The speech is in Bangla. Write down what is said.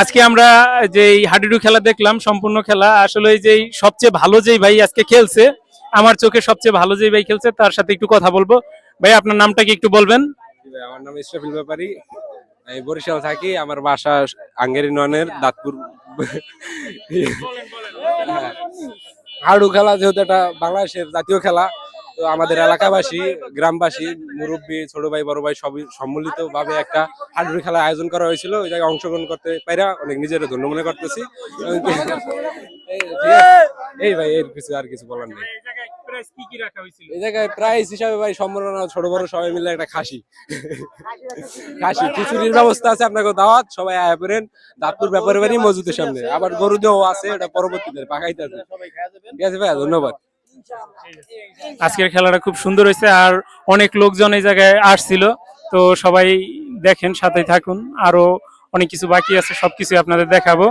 আজকে আমরা যে এই হাডুডু খেলা দেখলাম সম্পূর্ণ খেলা আসলে এই যে সবচেয়ে ভালো যেই ভাই আজকে খেলছে আমার চোখে সবচেয়ে ভালো যেই ভাই খেলছে তার সাথে একটু কথা বলব। ভাই আপনার নামটা কি একটু বলবেন? আমার নাম ইসরাফিল ব্যাপারী। আমি বরিশাল থাকি আমার বাসা আঙ্গেরি ননের দাঁতপুর। হাডু খেলা যেহেতু এটা বাংলাদেশের জাতীয় খেলা তো আমাদের এলাকাবাসী গ্রামবাসী মুরব্বী ছোট ভাই বড় ভাই সবই সম্মিলিত ভাবে একটা হাডুর খেলা আয়োজন করা হয়েছিল। ওই জায়গায় অংশগ্রহণ করতে পাইরা অনেক নিজের ধন্য মনে করতেছি। এই- ভাই এর কিছু আর কিছু বলার নেই। এই জায়গায় প্রাইস হিসাবে ভাই সম্মাননা ছোট বড় সবাই মিলে একটা খাসি। খাসি খিচুড়ির ব্যবস্থা আছে আপনাকে দাওয়াত সবাই আয়া করেন দাঁতপুর ব্যাপারে বাড়ি মজুদের সামনে। আবার গরু আছে এটা পরবর্তীতে পাকাইতে আছে ঠিক আছে ভাই ধন্যবাদ। আজকের খেলাটা খুব সুন্দর হয়েছে আর অনেক লোকজন এই জায়গায় আসছিল। তো সবাই দেখেন সাথে থাকুন। আরও অনেক কিছু বাকি আছে সবকিছু আপনাদের দেখাবো।